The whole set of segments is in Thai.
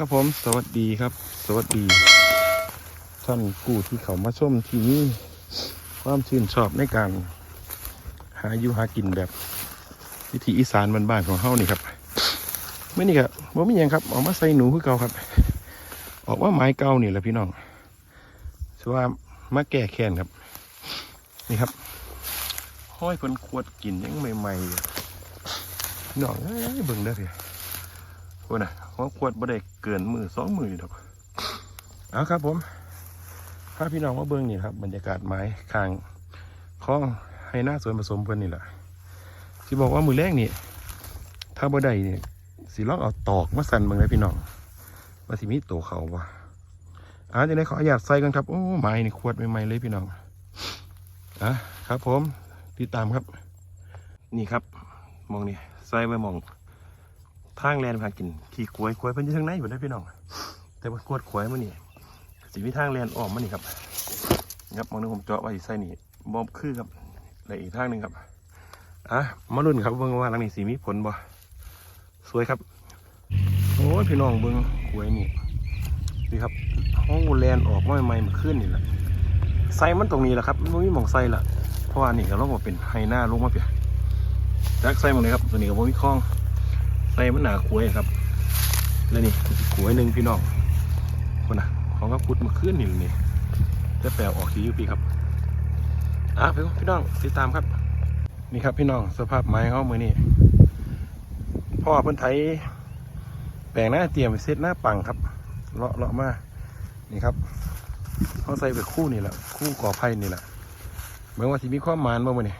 ครับผม สวัสดีครับ สวัสดี ท่านผู้ที่เขามาชมที่นี่ความชื่นชอบในการหาอยู่หากินแบบวิถีอีสานบ้านๆของเฮานี่ครับเมื่อนี้ครับว่ามีหยังครับออกมาใส่หนูคือเก่าครับ ออกว่าไม้เก่านี่แหละพี่น้องสว่ามาแก้แค้นครับ นี่ครับห้อยเพิ่นขวดกินยังใหม่ๆน้องเอ้ยเบิ่งได้อพี่ โอ้น่ะหัวขวดบ่ได้เกินมือสองมือดอกเอาครับผมพาพี่น้องมาเบิ่งนี่ครับ บรรยากาศไม้ข้างคล้องให้หน้าสวนผสมเพิ่อนนี่แหละที่บอกว่ามือแรกนี่ถ้าบ่ได้นี่สิลองเอาตอกมาสั่นเบิ่งเลยพี่น้องว่าสิมีโตเขาบ่อ่าจะได้ขออนุญาตใส่กันครับโอ้ไม้นี่ขวดใหม่ๆเลยพี่น้องอะครับผมติดตามครับ นี่ครับมองนี่ใส่ไว้มอง ทางแลนพากินขี่ขวยขวยเพิ่นอยู่ทางไหนอยู่ได้พี่น้อง แต่ว่าขวดขวยมันนี่สิมีทางแลนออมมันนี่ครับครับมองนึงผมเจาะไว้ใส่นี่บอมคือครับและอีกทางหนึ่งครับอะมาลุ้นครับเบิ่งว่าหลังนี้สิมีผลบ่สวยครับโอ้ยพี่น้องเบิ่งขวยนี่นี่ครับห้องแลนออกมาใหม่ๆมาขึ้นนี่แหละใส่มันตรงนี้แหละครับมันบ่มีหมองใส่ละเพราะว่านี่ก็เราบอกเป็นไฮหน้าลงมาเปียจักใส่หมดเลยครับตัวนี้ก็บ่มีคล้อง ใส่มันหนาขวยครับ แล้วนี่ขวยหนึ่งพี่น้องคนน่ะของก็พุดมาขึ้นนี่นี่จะแปลออกทีอยู่พี่ครับอะพี่พี่น้องติดตามครับ นี่ครับพี่น้องสภาพไม้เขามือนี่พ่อเพิ่นไทยแปลงหน้าเตรียมเซตหน้าปังครับเลาะเลาะมานี่ครับเขาใส่ไปคู่นี่แหละคู่ก่อไผ่นี่แหละเหมือนว่าที่มีความมานบ่มือนี่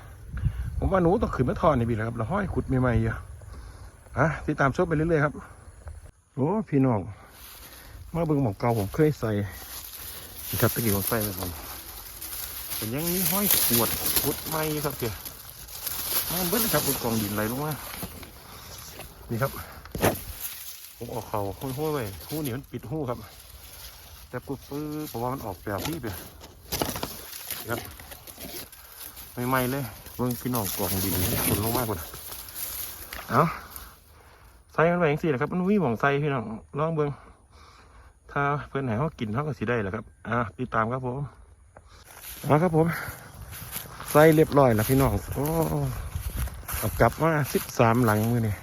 ผมว่าหนูต้องขึ้นมาทอนนี่บีแหละครับแล้วห้อยขุดใหม่ๆเยอะ อะติดตามชมไปเรื่อยๆครับ โอ้พี่น้อง มาเบิ่งหมองเก่าผมเคยใส่ครับตะกี้ผมใส่ไปผมเป็นยังนี้ห้อยขวดขวดไม้ครับเกี่ยมันเบิ้ลครับบนกองดินไหลลงมานี่ครับ ผมออกเขาห้อยๆไว้หู้นี่มันปิดหู้ครับแต่ปุ๊บปื้อเพราะว่ามันออกแบบที่เปียครับใหม่ๆเลยเบิ่งพี่น้องกองดินฝนลงมากกว่าเอา ส่มันไปอย่างสี่แหละครับ มันวิ่งหมองใส่พี่น้องลองเบิ้งถ้าเพื่อนไหนเขากินเขาก็สิได้แหละครับ อ่าติดตามครับผมเอาครับผม ใส่เรียบร้อยแล้วพี่น้องโอ้เอากลับมาสิบสามหลังมือเนี่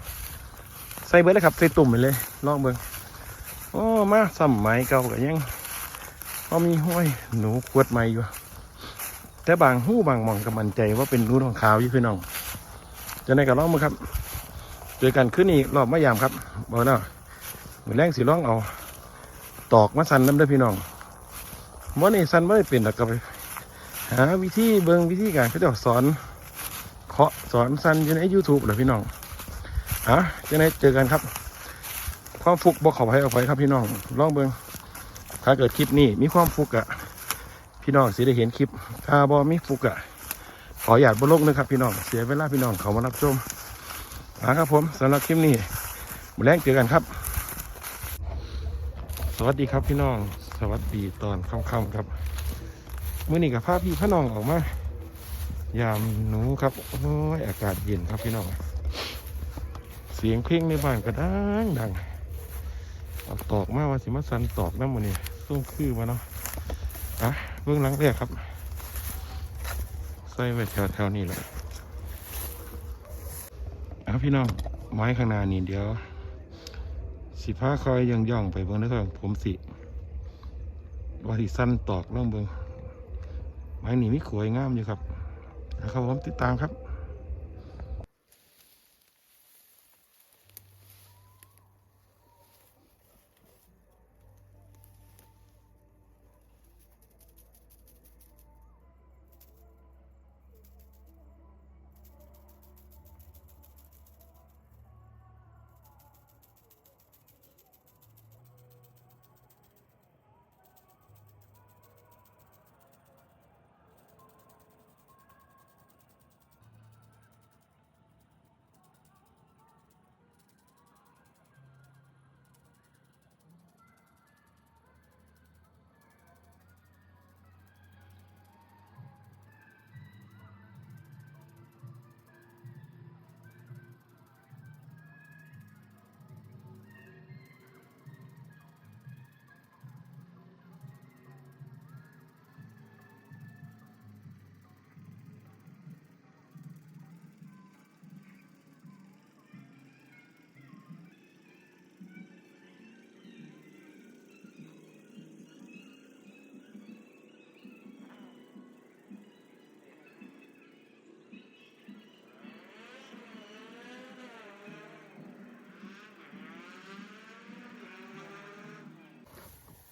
ใส่เบิ้เลยครับใส่ตุ่มไปเลยลองเบิ้งโอ้มาสมัยเก่าก็ยังพอมีห้อยหนูขวดใหม่อยู่แต่บางหู้บางมองก็มั่นใจว่าเป็นหนูทองขาวอยู่พี่น้องจะในกับลองมือครับ เจอกันขึ้นอีกรอบมะยามครับบอกเนาะมือแรงสีร้องเอา ตอกมาสันน้ำเด้พี่น้องว่านี่สันไม่ได้เป็นหรอกกับหาวิธีเบิงวิธีการเขาจะสอนเคาะสอนสันอยู่ใน YouTube เหรอพี่น้องอะจะได้เจอกันครับ ความฟุกบอกขอให้เอาไว้ครับพี่น้องลองเบิงถ้าเกิดคลิปนี้มีความฟุกอะพี่น้องสิได้เห็นคลิปถ้าบอมีฟุกอะขออยาตบนโลกนะครับพี่น้องเสียเวลาพี่น้องเขามารับชม นะครับผมสำหรับคลิปนี้มาแรงเจอกันครับ สวัสดีครับพี่น้อง สวัสดีตอนค่ำๆครับเมื่อนี้กับภาพพี่พระน้องออกมายามหนูครับโอ้ยอากาศเย็นครับพี่น้องเสียงเพลงในบ้านก็ดังดังเอาตอกมาว่าสิมาสันตอกน้ำมันนี่ส้มคือมาเนาะอะเบื้องหลังแรกครับ ใส่ไว้แถวๆนี้แหละ ครับพี่น้องไม้ข้างหน้านี่เดี๋ยว สิผ้าคอยย่องย่องไปเบิ่งนะครับผมสิว่าที่สั้นตอกล่องเบิ่งไม้นี่มีขวยงามอยู่ครับนะครับผมติดตามครับ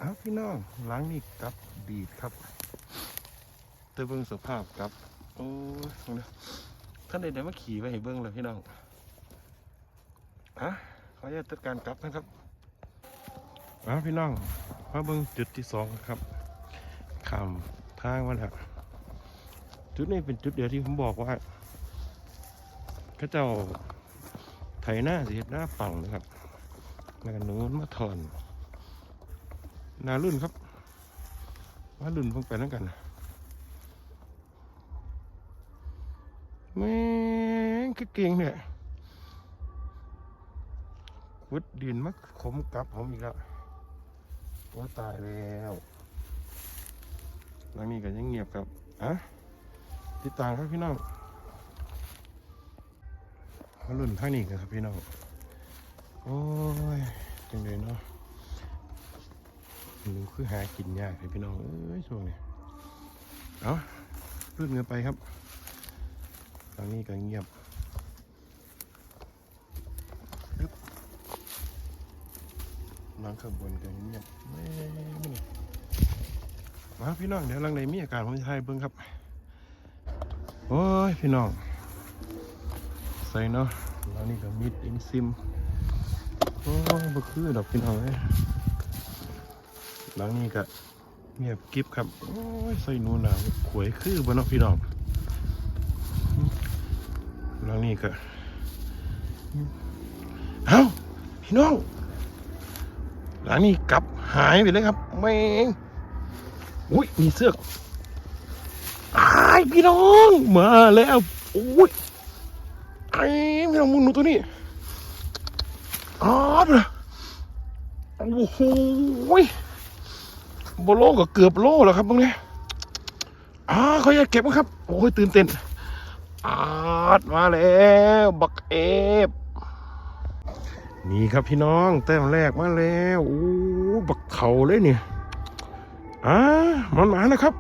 ครับพี่น้องหล้างนี่กลับดีดครับเตเบิ้งสภาพครับ โอ้ยท่านใดๆมาขี่ไปให้เบิ้งเลยพี่น้องฮะขออนุญาตจัดการกลับนะครับอะพี่น้องมาเบิ้งจุดที่สองครับข้ามทางมาแล้วจุดนี้เป็นจุดเดียวที่ผมบอกว่าเขาเจ้าไถหน้าสีหน้าปังนะครับแล้วก็นูนมาถอน นารุ่นครับว่ารุ่นเพิ่งไปนั่นกันแม่งคือเก่งเนี่ยขุดดินมาขมกลับผมอีกแล้วว่าตายแล้วหลังนี้ก็ยังเงียบครับอะติดตามครับพี่น้องมารุ่นทางนี้กันครับพี่น้อง โอ้ยจังเลยเนาะ หนูคือหากินยากเลยพี่น้องเอ้ยช่วงนี้เอาลื่นเงินไปครับทางนี้ก็เงียบน้องขบวนก็เงียบแม่นี่มาพี่น้องเดี๋ยวหลังในมีอาการผมจะให้เบิ้งครับ โอ้ยพี่น้อง ใส่เนาะแล้วนี่ก็มิดอินซิม โอ้ยบ่คือดอกพี่น้องเอ้ย หลังนี้ก็เงียบกริบครับ โอ้ยใส่หนูหนาวขวยคือบ่เนาะพี่น้องหลังนี้ก็เอ้าพี่น้องหลังนี้กลับหายไปเลยครับแม่งอุ้ยมีเสือกอายพี่น้องมาแล้วโอ้ยไอ้พี่น้องมึงหนูตัวนี้อ้าวโอ้โห โบโลก็เกือบโลแล้วครับพวกนี้อ่าเขาอยากเก็บนะครับ โอ้ยตื่นเต้นอาดมาแล้วบักเอฟนี่ครับพี่น้องแต้มแรกมาแล้วโอ้บักเข่าเลยเนี่ยอ่ามันมาแล้วครับ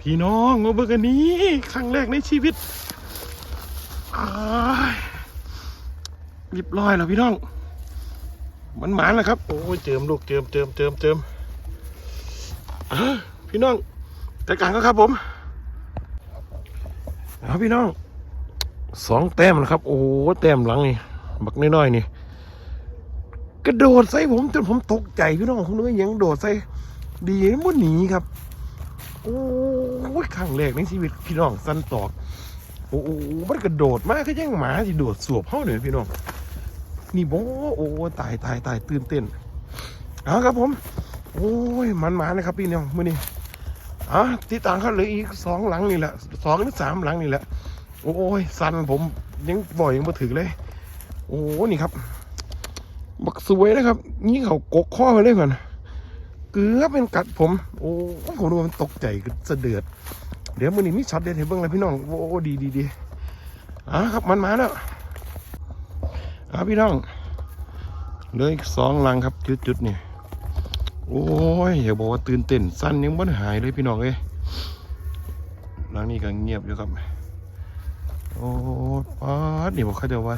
พี่น้องมาเบิกอันนี้ครั้งแรกในชีวิตอ้ายเรียบร้อยแล้วพี่น้อง มันหมานแล้วครับ โอ้ยเจิมลูกเจิมเจิมเจิมเจิมอะพี่น้องจัดการก็ครับผมเอาพี่น้องสองแต้มนะครับ โอ้แต้มหลังนี่บักน้อยๆนี่กระโดดใส่ผมจนผมตกใจพี่น้องผมนึกว่ายังโดดใส่ดีนะมันหนีครับ โอ้ยครั้งแรกในชีวิตพี่น้องสันตอกโอ้โหมันกระโดดมากก็ยังหมาที่โดดสวบเข้าเนี่ยพี่น้องนี่โบโอ้ตายตายตายตื่นเต้นเอาครับผม โอ้ยมันมานะครับพี่น้องมื่อนี้อะที่ต่างเขาเหลยอีกสองหลังนี่แหละสองหรือสามหลังนี่แหละ โอ้ยสันผมยังบ่อยยังมาถึงเลย โอ้นี่ครับ บักสวยนะครับ นี่เขากกข้อไปเลยก่อน เกือบเป็นกัดผม โอ้ผมดูมันตกใจก็สะเดือด เดี๋ยวมือนี้มีช็อตเด็ดให้เบิ่งเลยพี่น้อง โอ้ดีดีดีอะครับมันมาแล้วอะพี่น้องเหลยสองลังครับจุดจุดนี่โอ้ยอย่าบอกว่าตื่นเต้นสั้นยังไม่หายเลยพี่น้องเอ้ยลังนี้ก็เงียบอยู่ครับ โอ้ป๊าดนี่บอกเขาจะว่า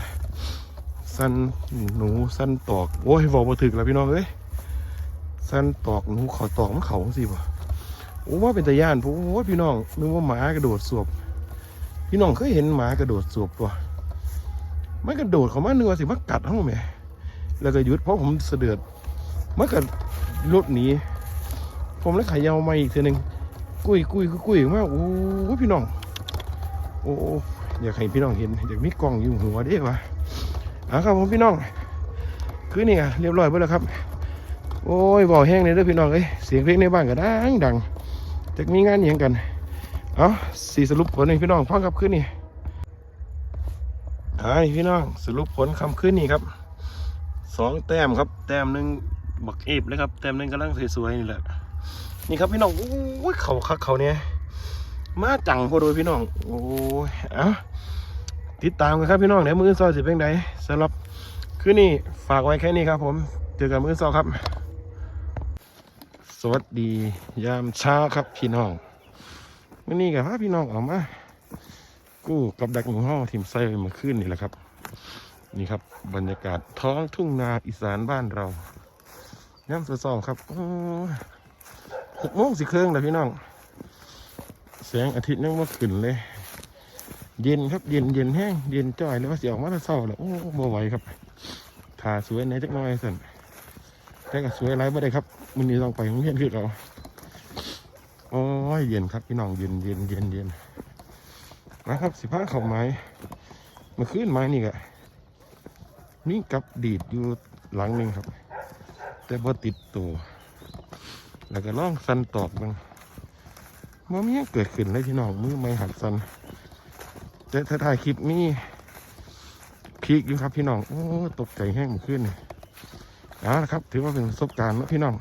สั้นหนูสั้นตอก โอ้ยบอกมาถึกแล้วพี่น้องเอ้ย สั้นตอกหนูเขาตอกมันเขาสิบ่โอ้ว่าเป็นตาย่านผมโอ้พี่น้องนึกว่าหมากระโดดสวบพี่น้องเคยเห็นหมากระโดดสวบตัวมันกระโดดเขามาเนื้อสิมากัดห้องแหมแล้วก็หยุดเพราะผมเสดือดมันก็รถหนีผมเลยขายาวมาอีกทีหนึ่งกุ้ยกุ้ยกุ้ยมากโอ้ยพี่น้อง โอ้อยากให้พี่น้องเห็นอยากมีกล้องอยู่หัวเด้วะอะครับผมพี่น้อง คือนี่เรียบร้อยไปแล้วครับ โอ้ยบอแห้งเลยเด้อพี่น้องเอ้ยเสียงเพลงในบ้านก็ดังดังจะมีงานอย่างกันเอาสีสรุปผลนึ่พี่น้องฟังครับคืนนี่ไอพี่น้องสรุปผลคำคืนนี่ครับสองแต้มครับแต้มหนึ่งบักเอฟเลยครับแต้มหนึ่งกำลังสวยๆนี่แหละนี่ครับพี่น้องโอ้ยเขาคักเขาเนี่ยมาจังพอดยพี่น้องโอ้ยเอ้าติดตามกันครับพี่น้องเดี๋ยวมือซอสิเป็นไงสำหรับคืนนี้ฝากไว้แค่นี้ครับผมเจอกันมือซอครับ สวัสดียามเช้าครับพี่น้องมื่อนี้กับพาพี่น้องออกมากู้กับดักหมูห่อทีมไส้มาขึ้นนี่แหละครับ นี่ครับบรรยากาศท้องทุ่งนาอีสานบ้านเราย่ำสองครับโอ้ยหกโมงสิเครื่องเลยพี่น้องแสงอาทิตย์ยังมาขึ้นเลย เย็นครับเย็นเย็นแห้งเย็นจ่อยเลยว่าเสียออกมาแต่เศร้าแล้วโอ้บ่ไหวครับถ่าสวยไหนจักน้อยสั่นแต่ก็สวยไรบ่ได้ครับ มันนี้ต้องไปโรงเรียนคือเราโอ้ยเย็นครับพี่น้องเย็นเย็นเย็นเย็นนะครับสิพ้าเข่าไม้มาขึ้นไม้นี่กะนี่กับดีดอยู่หลังหนึ่งครับ แต่พอติดตัวแล้วก็ล่องสันตอกบ้างมันมียเกิดขึ้นเลยพี่น้องมือไม่หัดสันแต่ถ้าถ่ายคลิปนี้พีคอยู่ครับพี่น้องโอ้ตกใจแห้งมดขึ้นนี่เอาละครับ ถือว่าเป็นประสบการณ์นะพี่น้อง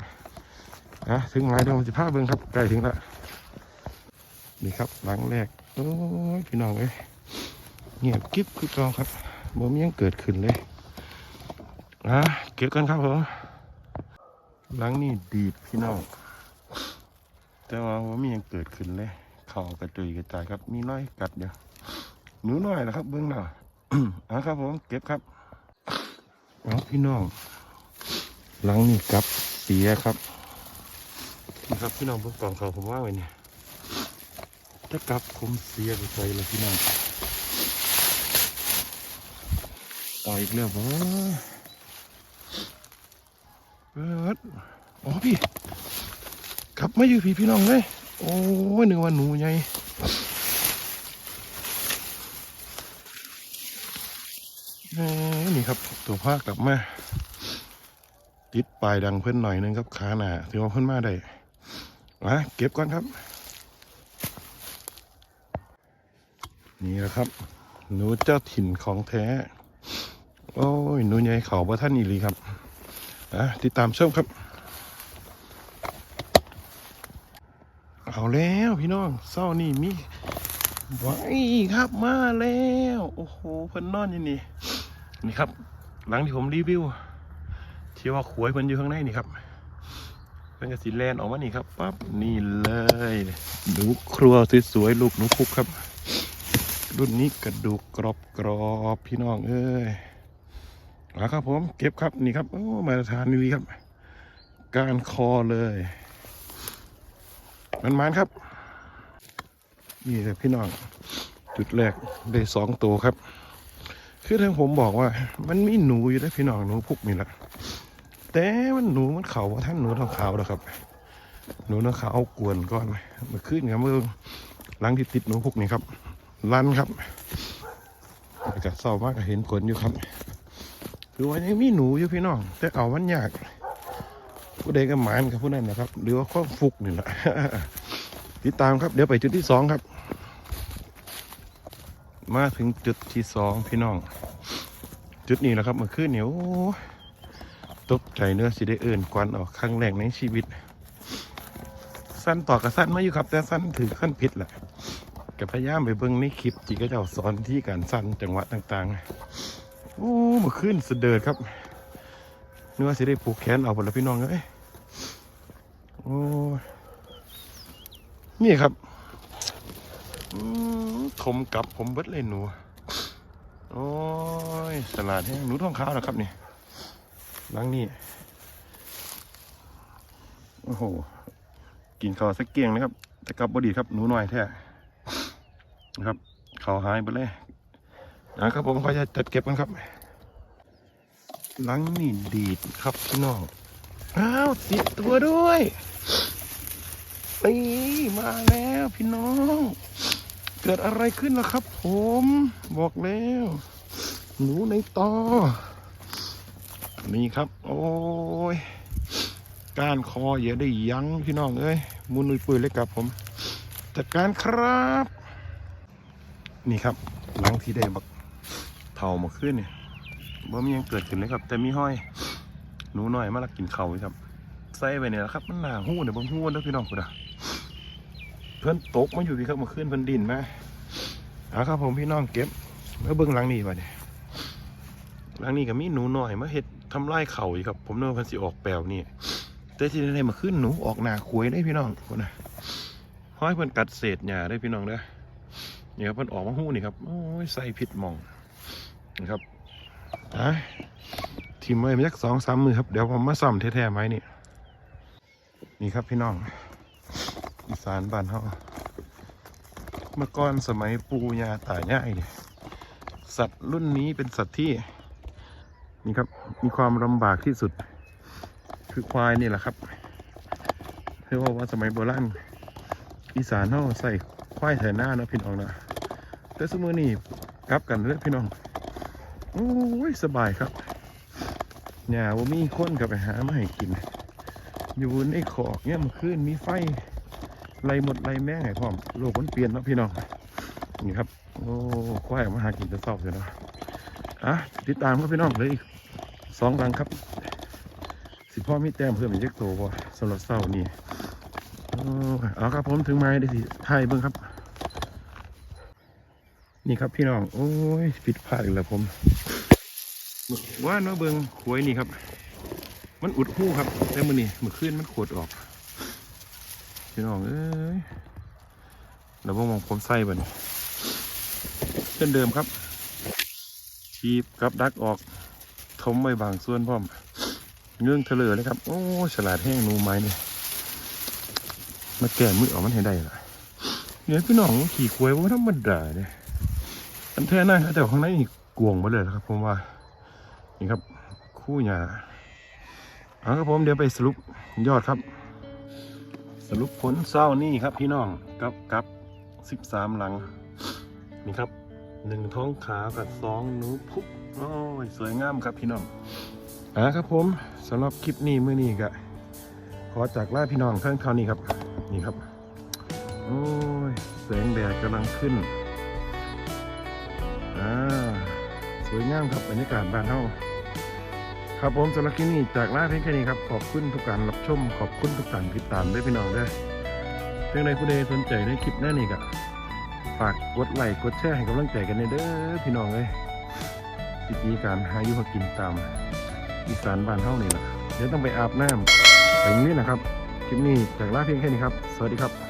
นะถึงหมายเดียวสิบห้าเบิ้งครับใกล้ถึงแล้วนี่ครับหลังแรกโอ้ยพี่น้องเอ้ยเงียบกิ๊บคือเกองครับบ่มียังเกิดขึ้นเลยนะเก็บกันครับผมหลังนี่ดีดพี่น้องแต่ว่าบ่มียังเกิดขึ้นเลยเข่ากระจุยกระจายครับ มีน้อยกัดเดียวหนูน้อยนะครับ เบื้องหน้าอะครับผมเก็บครับเอาพี่น้องหลังนี่กับเสียครับ นี่ครับพี่น้องพวกกล่องเขาผมว่าไว้เนี่ยถ้ากลับผมเสียไปใจเลยพี่น้องต่อยอีกแล้วบ่เปิดอ๋อพี่กลับมาอยู่พี่พี่น้องเลยโอ้ยนึกว่าหนูใหญ่นี่ครับตัวภากลับมา ติดปลายดังเพิ่นหน่อยนึงครับขาหนาถือว่าเพิ่นมาได้ มาเก็บก่อนครับ นี่แหละครับ หนูเจ้าถิ่นของแท้ โอ้ยหนูใหญ่เขาบ่ท่านอีหลีครับอะติดตามชมครับ เอาแล้วพี่น้องเศร้านี่มีไว้ครับมาแล้ว โอ้โหเพิ่นนอนอยู่นี่นี่ครับ หลังที่ผมรีวิวที่ว่าขวยเพิ่นอยู่ข้างในนี่ครับ เพิ่นกระสีแลนออกมานี่ครับปั๊บนี่เลยหนูครัวสวยๆลูกหนูคุกครับ รุ่นนี้กระดูกกรอบกรอบๆพี่น้องเอ้ยเอาครับผมเก็บครับนี่ครับโอ้มาตรฐานนี่ครับ การคอเลยมันมันครับ นี่แหละพี่น้อง จุดแรกได้สองตัวครับ คือทางผมบอกว่า มันมีหนูอยู่ได้พี่น้องหนูพุกนี่แหละ แต่มันหนูมันเขาว่าท่านหนูทองขาวนะครับ หนูทองขาวเอากวนก่อนมาขึ้นครับเมื่อหลังที่ติดหนูพุกนี่ครับลันครับอากาศเศร้ามากก็เห็นขนอยู่ครับคือว่ายังมีหนูอยู่พี่น้องแต่เอามันยากผู้ใดก็หมานกับผู้นั้นนะครับ หรือว่าข้อฟุกนี่แหละติดตามครับ เดี๋ยวไปจุดที่สองครับ มาถึงจุดที่สองพี่น้อง จุดนี้แหละครับเมื่อคืนเนี่ยโอ้ ตกใจเนื้อสิได้เอิ่นกวนออกครั้งแรกในชีวิต สั้นต่อกับสั้นมาอยู่ครับ แต่สั้นถือขั้นผิดแหละก็พยายามไปเบิ่งในคลิปที่ก็จ้าสอนที่การสั้นจังหวะต่างๆโอ้มื่อคืนสะเดิดครับเนื้อสิได้ผูกแขนเอาหมดแล้วพี่น้องเอ้ยโอ้นี่ครับอืมขมกับผมเบิดเลยหนู โอ้ยสลัดแห้งหนูท้องขาวนะครับนี่ หลังนี่โอ้โห กินข้าวสักเกียงนะครับแต่กลับบดีครับ หนูหน่อยแท้นะครับข้าวหายไปเลยนะครับผมก็จะจัดเก็บกันครับ หลังนี่ดีดครับพี่น้อง อ้าวติดตัวด้วยนี่มาแล้วพี่น้อง เกิดอะไรขึ้นล่ะครับผม บอกแล้ว หนูในตอ นี่ครับ โอ้ยก้านคออย่าได้ยั้งพี่น้องเอ้ยมุนอุยปุยเลยกับผมจัดการครับ นี่ครับหลังที่ได้บักเท่ามาขึ้นเนี่ยว่ามียังเกิดขึ้นเลยครับ แต่มีห้อยหนูน้อยมาลักกินเขาวอยู่ครับใส่ไปเนี่ยครับมันหนาหู้เนี่ยบางหู้แล้วพี่น้องกูดะเพื่อนตกมาอยู่พี่ครับมาขึ้นเพื่อนดินมาเอาครับผมพี่น้องเก็บแล้วเบิ้องหลังนี่มาเนี่ยหลังนี้ก็มีหนูน้อยมาเห็ด ทำลายเข่าอีกครับ ผมนึกว่าเพันสิออกแปลวนี่แต่ที่ได้มาขึ้นหนูออกหนาขวยได้พี่น้องคนนะห้อยเพิ่นกัดเศษหญ้าได้พี่น้องเด้อนี่ครับเพิ่นออกมาหู้นี่ครับโอ้ยใส่พิษมองนะครับอะทีมไว้มาจักสองสามมือครับเดี๋ยวผมมาซ่อมแท้ๆไหมนี่นี่ครับพี่น้องอีสานบ้านเฮาเมื่อก่อนสมัยปูยาตายายเนี่ยสัตว์รุ่นนี้เป็นสัตว์ที่นี่ครับ มีความลำบากที่สุด คือควายนี่แหละครับเรียกว่าว่าสมัยโบราณอีสานเขาใส่ควายไถหน้านะพี่น้องนะแต่สมัยนี้กลับกันเลยพี่น้องโอ้ยสบายครับหญ้าว่ามีคนกับไปหามาให้กิน อยู่ในขอกเนี่ยมันขึ้นมีไฟไล่หมดไล่แม่งไห้พร้อมโลกมันเปลี่ยนเนาะพี่น้องนี่ครับ โอ้ควายออกมาหากินจะเศร้าเลยเนาะอะติดตามครับพี่น้องเลยอีก สองรังครับ สิพ่อมีแต้มเพิ่มอีกเล็กโตบ่สำหรับเศร้านี่เอาครับผมถึงไม้ได้สิถ่ายเบิ่งครับ นี่ครับพี่น้อง โอ้ยผิดพลาดอีกแล้วผมว่าเนาเบิ่งหวยนี่ครับ มันอุดหูครับ แต่มือนี่มือขึ้นมันขวดออก พี่น้องเอ้ยแล้วว่ามองผมใส่บ่นี่เช่นเดิมครับชีบกับดักออก ทมไว้บางส่วนพร้อมเงื่องเถลอเลยครับ โอ้ฉลาดแห้งนูไม้เนี่ยมาแก่มือออกมันให้ได้ละเนี่ยพี่น้องขี่ควายว่าธรรมดาเนี่ยอันแท้น่าแต่ข้างในนี่กวงมาเลยครับผมว่า นี่ครับ คู่หยาเอาครับผมเดี๋ยวไปสรุปยอดครับ สรุปผลเศร้านี่ครับพี่น้องกับกับสิบสามหลัง นี่ครับ หนึ่งท้องขากับสองหนูพุกโอ้ยสวยงามครับพี่น้องอ่าครับผมสำหรับคลิปนี้มื้อนี้ก็ขอจากลาพี่น้องเท่านเท่านี้ครับนี่ครับโอ้ยแสงแดดกำลังขึ้นอ่าสวยงามครับบรรยากาศบ้านเฮาครับผมสำหรับคลิปนี้จากลาเพียงแค่นี้ครับขอบคุณทุกการรับชมขอบคุณทุกการติดตามด้วยพี่น้องด้วยเพียงใดผู้ใดสนใจในคลิปหน้านี้ก็ ฝากกดไลค์กดแชร์ให้กำลังใจกันเด้อพี่น้องเลยวิธีการหาอยู่หากินตามอีสานบ้านเฮานี่แหละเดี๋ยวต้องไปอาบน้ำไปนี้นะครับ คลิปนี้จากลาเพียงแค่นี้ครับ สวัสดีครับ